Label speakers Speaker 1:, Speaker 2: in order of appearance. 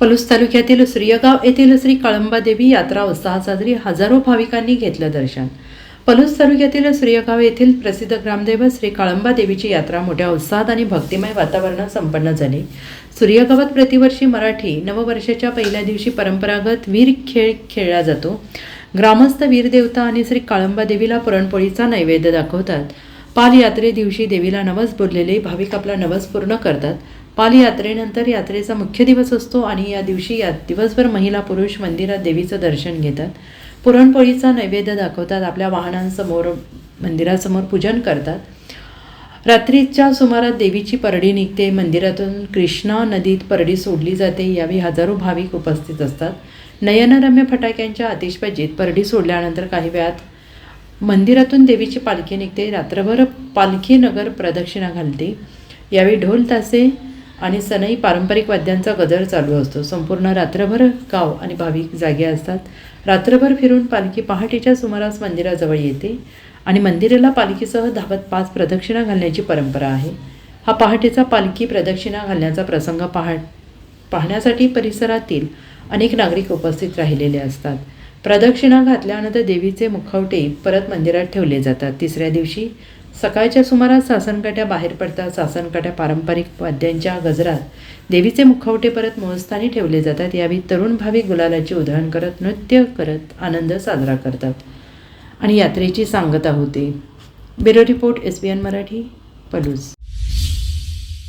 Speaker 1: पलूस तालुक्यातील सूर्यगाव येथील श्री कळंबादेवी यात्रा उत्साहात साजरी हजारो भाविकांनी घेतलं दर्शन. पलूस तालुक्यातील सूर्यगाव येथील प्रसिद्ध ग्रामदैवत श्री काळंबा देवीची यात्रा मोठ्या उत्साहात आणि भक्तिमय वातावरणात संपन्न झाली. सूर्यगावात प्रतिवर्षी मराठी नववर्षाच्या पहिल्या दिवशी परंपरागत वीर खेळ खेळला जातो. ग्रामस्थ वीरदेवता आणि श्री काळंबा देवीला पुरणपोळीचा नैवेद्य दाखवतात. पालयात्रे दिवशी देवीला नवस बोललेले भाविक आपला नवस पूर्ण करतात. पाल यात्रेनंतर यात्रेचा मुख्य दिवस असतो आणि या दिवशी या दिवसभर महिला पुरुष मंदिरात देवीचं दर्शन घेतात. पुरणपोळीचा नैवेद्य दाखवतात आपल्या वाहनांसमोर मंदिरासमोर पूजन करतात. रात्रीच्या सुमारात देवीची परडी निघते मंदिरातून कृष्णा नदीत परडी सोडली जाते यावेळी हजारो भाविक उपस्थित असतात. नयनरम्य फटाक्यांच्या आतिषबाजीत परडी सोडल्यानंतर काही वेळात मंदिरातून देवीची पालखी निघते. रात्रभर पालखी नगर प्रदक्षिणा घालते. यावेळी ढोल तासे आणि सनई पारंपरिक वाद्यांचा गजर चालू असतो. संपूर्ण रात्रभर गाव आणि भाविक जागे असतात. रात्रभर फिरून पालखी पहाटेच्या सुमारास मंदिराजवळ येते आणि मंदिराला पालखीसह धावत पाच प्रदक्षिणा घालण्याची परंपरा आहे. हा पहाटेचा पालखी प्रदक्षिणा घालण्याचा प्रसंग पहा पाहण्यासाठी परिसरातील अनेक नागरिक उपस्थित राहिलेले असतात. प्रदक्षिणा घातल्यानंतर देवीचे मुखवटे परत मंदिरात ठेवले जातात. तिसऱ्या दिवशी सकाळच्या सुमारास सासनकाठ्या बाहेर पडतात सासनकाठ्या पारंपरिक वाद्यांच्या गजरात देवीचे मुखवटे परत मोहस्थानी ठेवले जातात. यावेळी तरुण भाविक गुलालाची उधळण करत नृत्य करत आनंद साजरा करतात. आणि यात्रेची सांगता होते. Bureau report S B N Marathi Palus.